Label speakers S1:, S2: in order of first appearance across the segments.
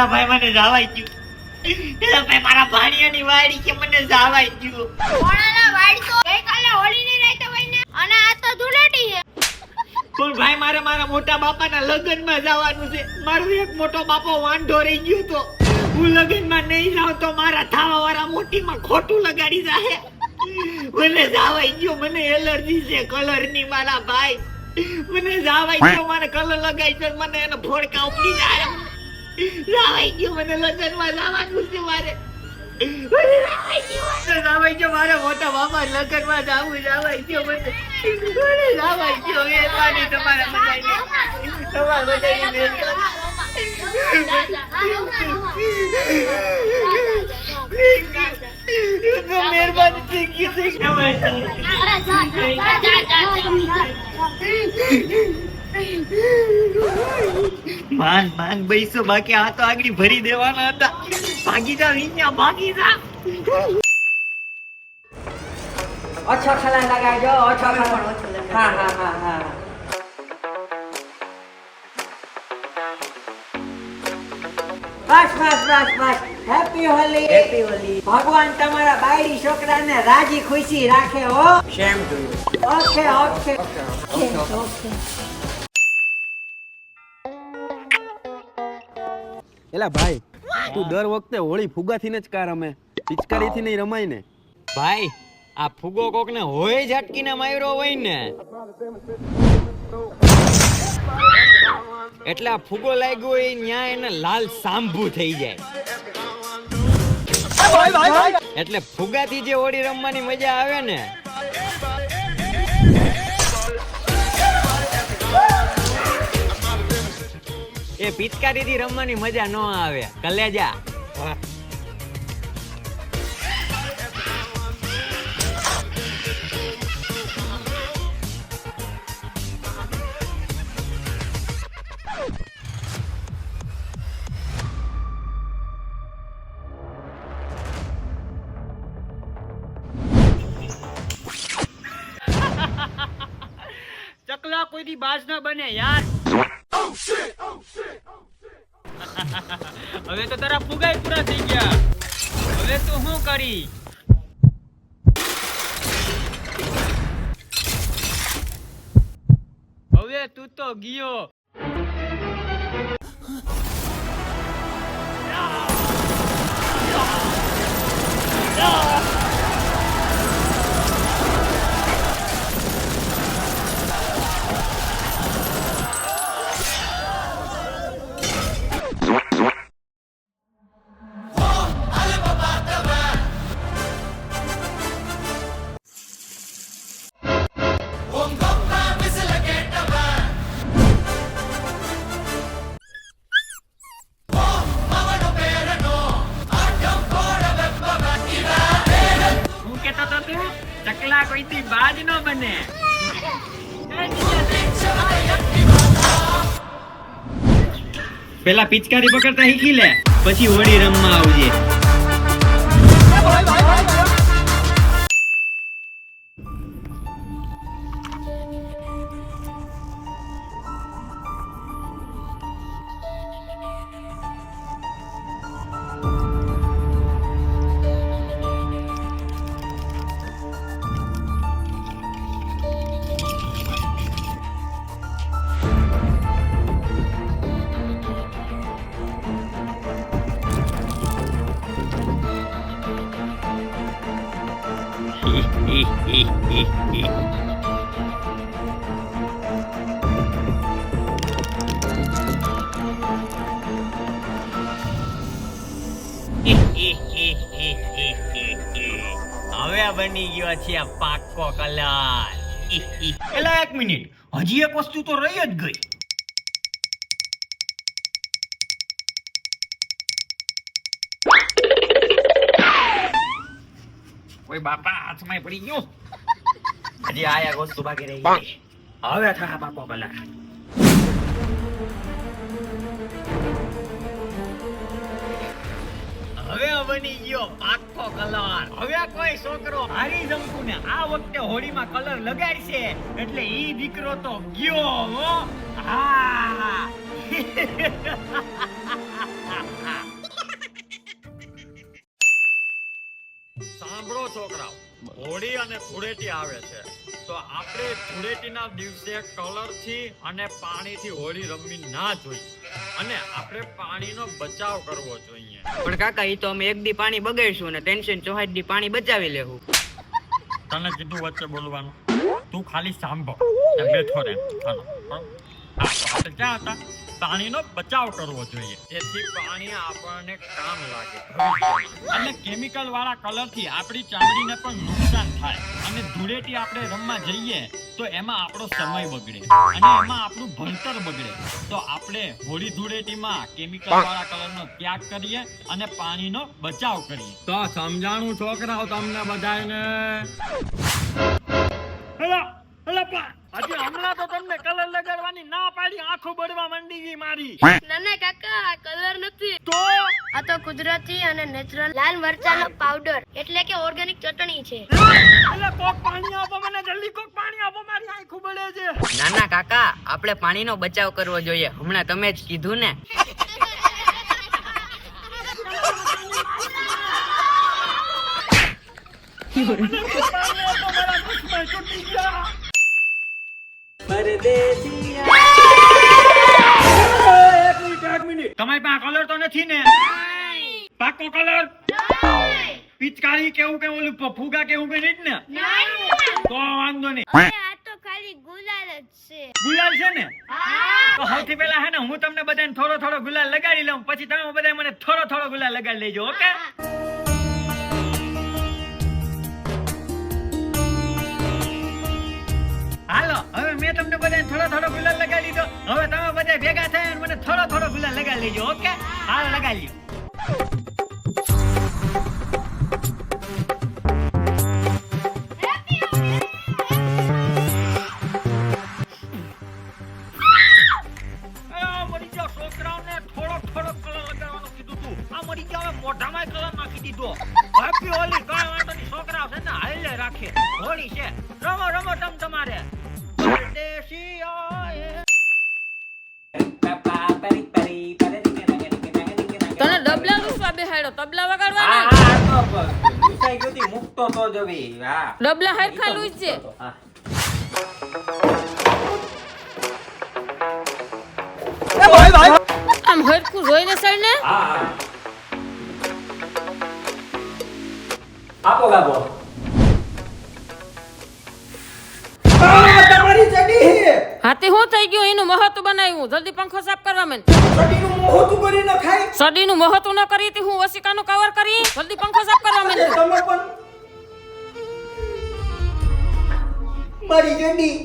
S1: એલા
S2: ભાઈ મને જાવાઈ ગયું. પેલા ભાઈ મારા ભાણિયાની વાડી કે મને જાવાઈ ગયું.
S1: ઓણાના વાડી તો ગઈકાલે હોળીની રાતે વઈને અને આ તો ધૂળેટી છે.
S2: પણ ભાઈ મારે મારા મોટા બાપાના લગ્નમાં જવાનું છે. મારો એક મોટો બાપો વાંઢો રહી ગયો તો હું લગ્નમાં નહીં જાઉં તો મારા થાવા વાળા મોટીમાં ખોટું લગાડી જાહે. મને જાવાઈ ગયો મને એલર્જી છે કલરની મારા ભાઈ. મને જાવાઈ ગયો મને કલર લગાઈ છે મને એનો ફોડકા ઉપડી જાય. જાવાઈ ગયું મને લગ્નમાં જવાનું છે મારે. મને ગયો મારા મોટા બાપા લગ્નમાં જાવું જાવાઈ ગયો મને. મને ગયો એ પાણી તમારા બધાને. તમારા બધાની મહેરબાની. થઈ ગઈ થઈ ગઈ. માંગ માંગ બૈસો. બાકી આ તો આગળ ભરી દેવાના હતા. ભાગી જા વિન્યા ભાગી જા
S3: ઓછો ખલા લગાવજો ઓછો ખલા. હા હા હા હા. બસ બસ બસ બસ. હેપી હોલી હેપી હોલી ભગવાન તમારા બાયડી છોકરાને રાજી ખુશી રાખે હો. Same to you okay okay
S4: એલા ભાઈ તું દર વખતે હોળી ફુગાથી જ કાર રમે? પિચકારીથી નહીં રમાય ને?
S5: ભાઈ આ ફુગો કોક ને હોય ઝટકીને માર્યો હોય ને? એટલે આ ફુગો લાગ્યો હોય ન્યા એને લાલ સાંભુ થઈ જાય. એટલે ફુગાથી જે હોળી રમવાની મજા આવે ને એ પિચકારીથી રમવાની મજા ન આવે. કલેજા
S2: ચકલા કોઈથી બાજ ન બને યાર. હવે તો તારા ફુગાઈ પૂરા થઈ ગયા. હવે તું શું કરી? હવે તું તો ગયો. હું પેલા પિચકારી પકડતા શીખી લે પછી હોળી રમવા આવજે. હવે બની ગયો છે આ પાકો કલર. એલા એક મિનિટ. હજી એક વસ્તુ તો રહી જ ગઈ. કોઈ બાપા હાથમાં પડી ગયો. હજી આ એક વસ્તુ બાકી રહી. હવે થા પાકો કલર. હવે બની ગયો પાકો કલર. હવે કોઈ છોકરો હારી જમતું ને આ વખતે હોળીમાં કલર લગાડશે. એટલે ઈ દીકરો તો ગયો, હો. હા.
S6: સાંભળો છોકરાઓ, હોળી અને ધૂળેટી આવે છે. તો આપણે ધૂળેટીના દિવસે કલરથી અને પાણીથી હોળી રમવી ના જોઈએ. અને આપણે પાણીનો બચાવ કરવો જોઈએ.
S7: પણ કાકા એ તો અમે એક દી પાણી બગાડશું અને ટેન્શન ચોહાઈ દી પાણી બચાવી લેવું.
S6: તને કીધું વચ્ચે બોલવાનું. તું ખાલી સાંભળ. બેઠો રે આપણે ક્યાં હતા? પાણીનો બચાવ કરવો જોઈએ. જેથી પાણી આપણને કામ લાગે. અને કેમિકલ વાળા કલરથી આપણી ચામડીને પણ નુકસાન થાય. અને ધૂળેટી આપણે રમવા જઈએ તો એમાં આપણો સમય બગડે અને એમાં આપણું ભણતર બગડે. તો આપણે હોળી ધૂળેટીમાં કેમિકલ વાળા કલરનો ત્યાગ કરીએ અને પાણીનો બચાવ કરીએ. તો સમજાણું છોકરાઓ તમને બધાને હેલો હેલો પા હજી હમણાં તો તમને કલર લગાડવાની ના પાડી આંખો બળવા માંડી ગઈ મારી.
S1: ના ના કાકા આ કલર નથી.
S6: તો?
S1: આ તો કુદરતી અને નેચરલ લાલ મરચાનો પાવડર એટલે કે ઓર્ગેનિક ચટણી છે.
S6: એટલે કોક પાણી આપો મને જલ્દી કોક પાણી આપો મારી આંખો બળે છે.
S7: ના ના કાકા આપણે પાણીનો બચાવ કરવો જોઈએ. હમણાં તમે જ કીધું ને.
S6: તમારી પાસે કલર તો નથી ને? પાકો કલર પિચકારી કેવું કે ઓલું ફુગા કેવું કે નહીં જ ને? તો વાંધો નહીં.
S1: આ તો ખાલી ગુલાલ જ છે.
S6: ગુલાલ છે ને? તો સૌથી પહેલા હે ને હું તમને બધાને થોડો થોડો ગુલાલ લગાડી લઉં પછી તમે બધા મને થોડો થોડો ગુલાલ લગાડી લેજો ઓકે? હાલો, હવે મેં તમને બધાને થોડો થોડો ગુલાલ લગાડી દીધો. હવે તમે બધા ભેગા થઈને મને થોડો થોડો ગુલાલ લગાડી લેજો, ઓકે? હાલો, લગાડી લ્યો.
S8: ગયો તો જો હવે હા.
S9: ડબલા હરખા લૂજ છે.
S8: ભાઈ
S9: આમ હરખું જોઈને સર ને?
S8: હા હા. આપો ગાબો
S9: હાથે હું થઈ ગયું? એનું મહત્વ બનાવ્યું. જલ્દી પંખો સાફ કરવા મેં. સડીનું મહત્વ ન કરી તે હું વસિકાનું કવર કરી. જલ્દી પંખો સાફ કરવા મેં.
S8: મારી જડી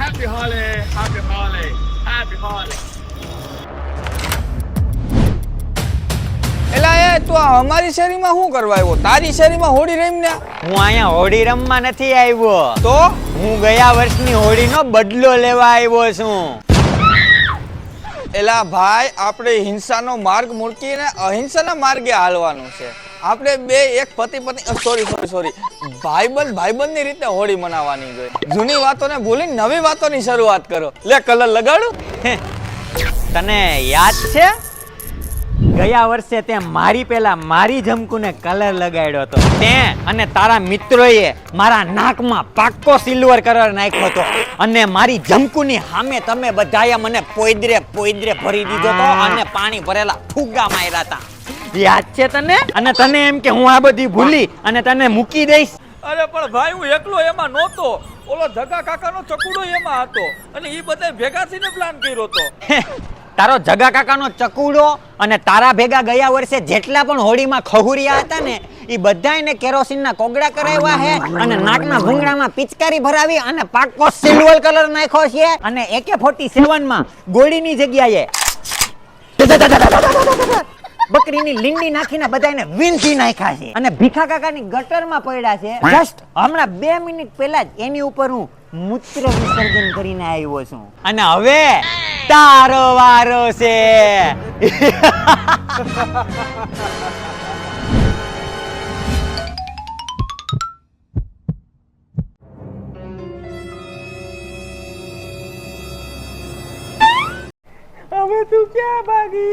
S6: happy Holiday, happy Holiday, happy Holiday.
S10: એલા એ તું અમારી શેરીમાં શું કરવા આવ્યો? તારી શેરીમાં હોળી રમીને
S2: હું અહીંયા હોળી રમવા નથી આવ્યો.
S10: તો?
S2: હું ગયા વર્ષની હોળીનો બદલો લેવા આવ્યો છું.
S10: એલા ભાઈ આપણે હિંસાનો માર્ગ મૂકીને અહિંસાના માર્ગે હાલવાનું છે. આપણે બે એક પતિ પત્ની સોરી સોરી સોરી ભાઈબંધની રીતે હોળી મનાવવાની જોઈએ. જૂની વાતોને ભૂલી નવી વાતોની શરૂઆત કરો. લે કલર લગાડું.
S2: તને યાદ છે? ગયા વર્ષે તે મારી પેલા મારી જમકુને કલર લગાડ્યો હતો. તે અને તારા મિત્રોએ મારા નાકમાં પાક્કો સિલ્વર કલર નાખ્યો હતો. અને મારી જમકુની સામે તમે બધાએ મને પોઈદરે પોઈદરે ભરી દીધો હતો અને પાણી ભરેલા ફુગ્ગા માર્યા હતા. યાદ છે તને? અને તને એમ કે હું આ બધી ભૂલી અને તને મૂકી દઈશ.
S10: અરે, પણ ભાઈ, હું એકલો એમાં નહોતો. ઓલો જગા કાકાનો ચકુડો એમાં હતો. અને એ બધા ભેગા થઈને પ્લાન કર્યો હતો
S2: તારો જગા કાકાનો ચકુડો અને તારા ભેગા ગયા વર્ષે જેટલા પણ હોળીમાં ખહુરિયા હતા ને એ બધાયને કેરોસીનના કોગળા કરાવ્યા છે અને નાકના ભૂંગળામાં પિચકારી ભરાવી અને પાકો સિલ્વર કલર નાખ્યો છે અને એકે ફોર્ટી સેવનમાં ગોળીની જગ્યાએ. બકરીની લીંડી નાખીને બધાને વીંધી નાખ્યા છે. અને ભીખા કાકાની ગટરમાં પડ્યા છે. જસ્ટ હમણાં બે મિનિટ પહેલા જ એની ઉપર હું મૂત્ર વિસર્જન કરીને આવ્યો છું. અને હવે તારો વારો છે.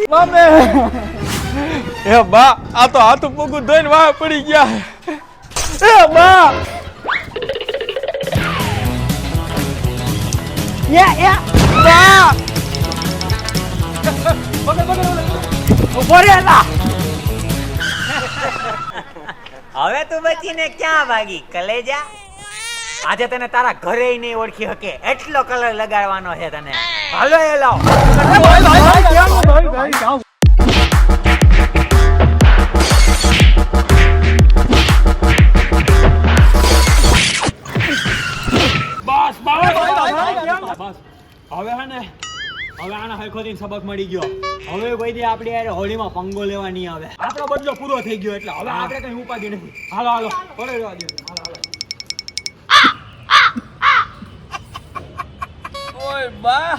S10: મામે એ બા આ તો હાથ પગું ધોઈને વાહ પડી ગયા એ બા
S2: યા યા
S10: બા
S2: હવે તું બચીને ક્યાં ભાગી કલેજા આજે તને તારા ઘરે નહીં ઓળખી શકે એટલો કલર લગાડવાનો છે તને હાલો એ લાવ
S4: બસ. હવે હે ને હવે આને હરખો થી સબક મળી ગયો. હવે કોઈ દી આપણી યાર હોળીમાં પંગો લેવા નહીં આવે. આપણો બદલો પૂરો થઈ ગયો એટલે હવે આપણે કઈ ઉપાધિ નથી. હાલો હાલો. પડે રહેવા દે. હાલો હાલો.
S10: ઓય બા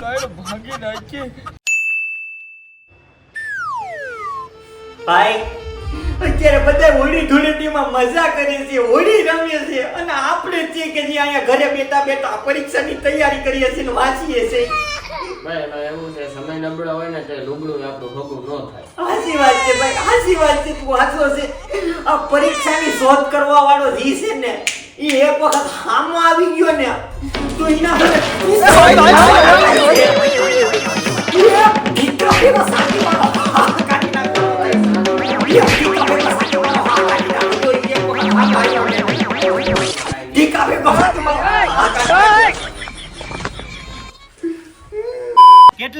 S10: કઈ ભાગી નાખી.
S2: ભાઈ અત્યારે બધા હોળી ધૂળેટીમાં મજા કરે છે હોળી રમીએ છે અને આપણે છીએ કે જે અહીંયા ઘરે બેઠા બેઠા પરીક્ષાની તૈયારી કરીએ છીએ ને વાંચીએ છીએ.
S11: ભાઈ એવું છે સમય નબળો હોય ને તો લુગડું આપણું ભોગું ન થાય.
S2: હાચી વાત છે ભાઈ હાચી વાત છે તું વાંચો છે. આ પરીક્ષાની શોધ કરવા વાળો જી છે ને એ એક વખત હામો આવી ગયો ને તો એના મને દીકરો એનો સાથી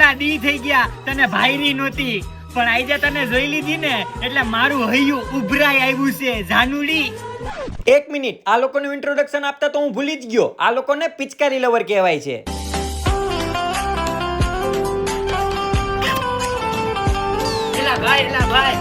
S12: કેટલા દી થઈ ગયા તને ભાઈરી નહોતી. પણ આજે તને જોઈ લીધી ને એટલે મારું હૈયું ઉભરાઈ આવ્યું છે જાનુડી
S2: એક મિનિટ આ લોકોનું ઇન્ટ્રોડક્શન આપતા તો હું ભૂલી જ ગયો. આ લોકોને પિચકારી લવર કહેવાય છે.
S7: એલા ભાઈ એલા ભાઈ.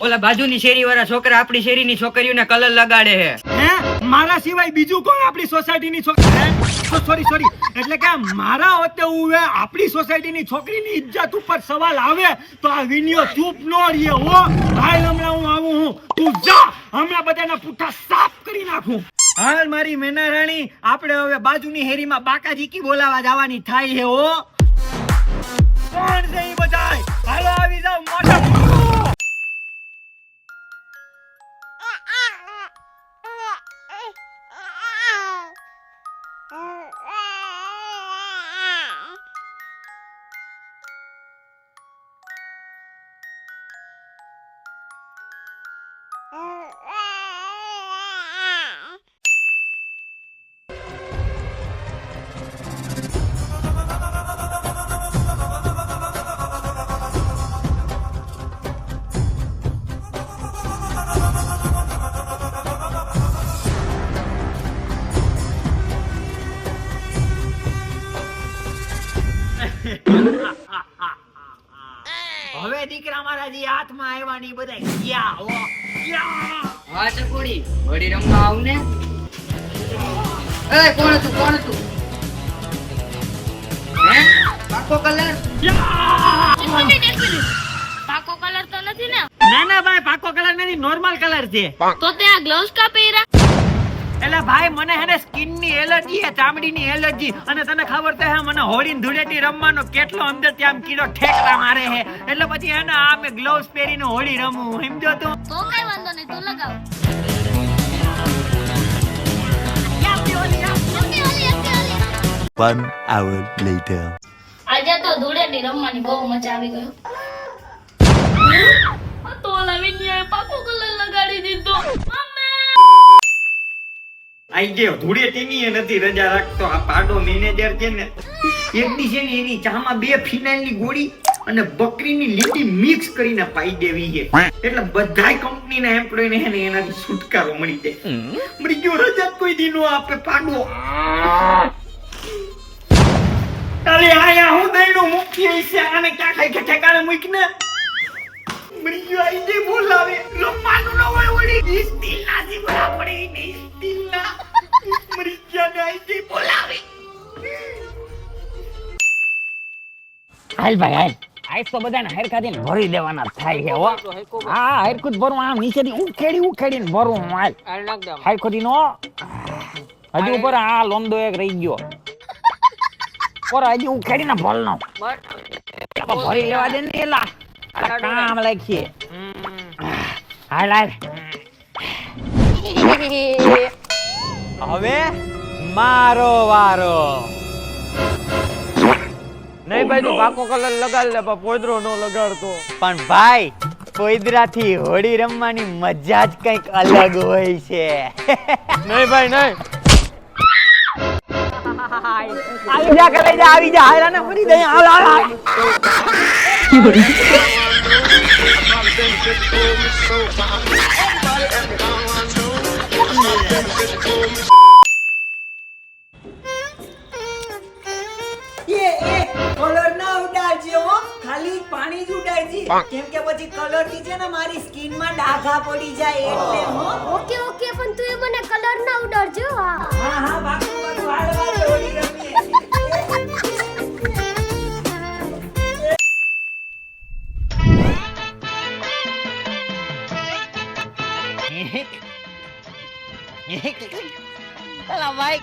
S7: ઓલા બાજુની શેરી વાળા છોકરા આપણી શેરીની છોકરીઓને કલર લગાડે છે.
S12: હે? મારા સિવાય બીજું કોણ આપણી સોસાયટીની છોકરી સોરી સોરી એટલે કે મારા હોતે હું આપણી સોસાયટીની છોકરીની ઇજ્જત ઉપર સવાલ આવે તો આ વિનિયો ચૂપ નો રહીએ, હો. ભાઈ હમણાં હું આવું હું. તું જા. હમણાં બધાના પુઠ્ઠા સાફ કરી નાખું. હાલ મારી મેના રાણી આપણે હવે બાજુની હેરીમાં બાકાજીકી બોલાવા જવાની થાય છે, હો. કોણ છે એ બધાય? હાલો, આવી જાવ મોટા. હવે દીકરા મારા જે હાથમાં આવ્યા ની બધા ગયા હો.
S7: હા ચકોડી વડી રમવા આવ ને એ કોણ તું કોણ તું હે? પાકો કલર?
S1: પાકો કલર તો નથી ને
S12: ના ના ભાઈ પાકો કલર નથી નોર્મલ કલર છે.
S1: તો તે આ ગ્લોવ્સ કા પહેર્યા
S12: એટલે ભાઈ મને હે ને સ્કિનની એલર્જી હે ચામડી ની એલર્જી. અને તને ખબર તો હે મને હોળી ધૂળેટી રમવાનો કેટલો અંદર ત્યાં આમ કીડો ઠેકડા મારે હે. એટલે પછી હે ને આ મે ગ્લોવ્સ પહેરીને હોળી રમું સમજો તો.
S1: તો કઈ વાંધો નહીં તું લગાવ.
S13: One hour later.
S1: આજે તો ધૂળેટી રમવાની બહુ મજા આવી ગયો તો ઓલા પાકો કલર લગાડી દીધો.
S12: આઈ ગયો. ધૂળે ટીમીએ નથી રજા રાખતો. આ પાડો મેનેજર છે ને એક દી છે ને એની ચામાં બે ફિનાઇલની ગોળી અને બકરીની લીટી મિક્સ કરીને પાઈ દેવી છે. એટલે બધાય કંપનીના એમ્પ્લોયને ને એનાથી છુટકારો મળી જાય. મળી ગયો, રજા કોઈ દી નો આપે પાડો અરે આયા, હું દઈનો મુખ્ય છે, આને ક્યાં ખાઈ કે ઠેકાણે મૂકને? મળી ગયો, આઈ જે બોલાવે રમવાનું
S2: હાલ ભાઈ હાલ. આઈસ તો બધાને હરખા દઈને ભરી દેવાના થાય છે હો. હા હરખું ભરવું આમ નીચેથી ઉખેડી ઉખેડીને ભરવું હાલ. હરખું નો. હજી ઉપર આ લોંદો એક રહી ગયો. પર હજી ઉખેડીને ભર નો ભરી લેવા દે ને એલા. કામ લખીએ હાલ હાલ. હવે મારો વારો.
S10: નહીં ભાઈ તું પાકો કલર લગાડ લે પણ પોદરો નો લગાડતો.
S2: પણ ભાઈ પોઈદરાથી હોળી રમવાની મજા જ કંઈક અલગ હોય છે.
S10: નહીં ભાઈ નહીં.
S2: આવી જા કે જા આવી જા. હાલા ને ફરી દે. હાલ હાલ હાલ.
S12: એ ના હો ખાલી પાણી જ ઉડાડજે કેમ કે પછી કલરથી છે ને મારી સ્કિનમાં ડાઘા પડી જાય એટલે હો.
S1: ઓકે ઓકે પણ તું એ મને કલર ના ઉડાડજો. હા
S12: હા હા બાકી બધું હાલ હાલ હોળી રમીએ
S2: પેલા ભાઈ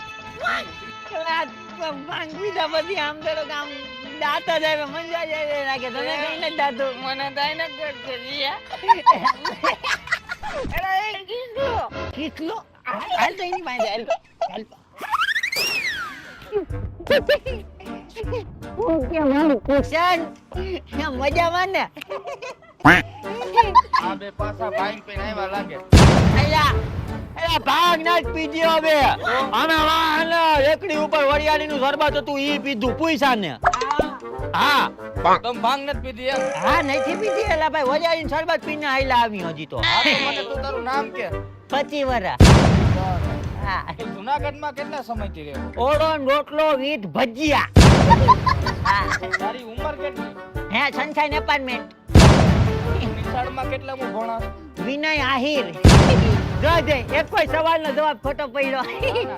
S2: પેલા ભાંગ પીધા પછી આમ તો ગામ. આમ દાંત જ આવે મજા જ આવે લાગે તને કઈ નથી દાતું? મને થાય ને કરતો જીયા અરે એ કિસલો કિસલો હાલ તો એની પાસે હાલ હાલ હું કેવું કુશન મજામાં ને?
S10: આ બે પાછા ભાઈ પીને આવ્યા લાગે.
S2: અલ્યા અલ્યા ભાગ ના જ પીધી હવે. અમે વાહન એકડી ઉપર વરિયાળી નું શરબત હતું ઈ પીધું પૂછા ને. હા.
S10: તમે ભાંગ નથી પીધી એમ?
S2: હા નથી પીધી. એલા ભાઈ વરિયાળી નું શરબત પીને આઈલા આવી હજી તો.
S10: મને તું તારું નામ કે.
S2: પચી વરા. હા.
S10: જુનાગઢમાં કેટલા સમયથી રહ્યો?
S2: ઓળો રોટલો વિથ ભજીયા. હા.
S10: તારી ઉંમર કેટલી?
S2: હે સનશાઈન એપાર્ટમેન્ટ
S10: નિશાળમાં કેટલા હું ભણા?
S2: વિનય આહિર. જો દે એક કોઈ સવાલનો જવાબ ખોટો પડ્યો.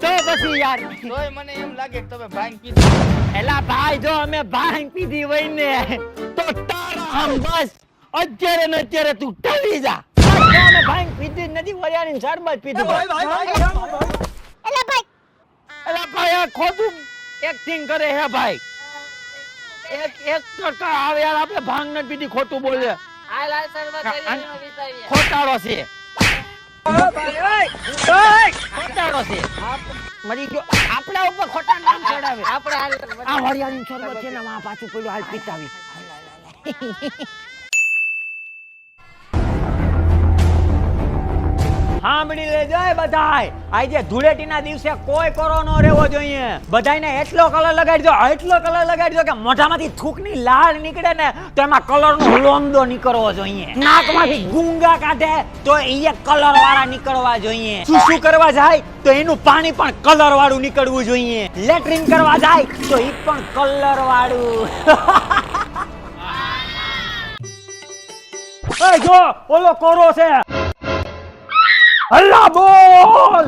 S2: તો પછી યાર.
S10: તોય મને એમ લાગે કે તમે ભાંગ પીધી
S2: એલા ભાઈ જો અમે ભાંગ પીધી હોય ને તો તારા આમ બસ અત્યારે ને અત્યારે તું ટળી જા. જો અમે ભાંગ પીધી જ નથી વરિયાળી શરબત પીધું એલા ભાઈ. એલા ભાઈ આ ખોટું એક્ટિંગ કરે હે ભાઈ. એક એક ટકા આવે યાર આપણે ભાંગ નથી પીધી ખોટું બોલે. ખોટાડો છે. ખોટાડો મરી ગયો આપણા ઉપર ખોટા નામ ચડાવે આપણે આ વરિયાળી શરબત છે ને માં પાછું પડ્યું હાલ પીતાવી. સાંભળી લેજો એ બધાય. આજે ધૂળેટીના દિવસે કોઈ કરો ન રહેવો જોઈએ. બધાયને એટલો કલર લગાડજો, એટલો કલર લગાડજો કે મોઢામાંથી થૂકની લાળ નીકળે ને તો એમાં કલરનો લોંદો નીકળવો જોઈએ. નાકમાંથી ગુંગા કાઢે તો એ કલર વાળા નીકળવા જોઈએ. શું શું કરવા જાય? તો એનું પાણી પણ કલર વાળું નીકળવું જોઈએ. લેટ્રિન કરવા જાય તો એ પણ કલર વાળું એ જો, ઓલો કોરો છે. અલ્લાહ બોલ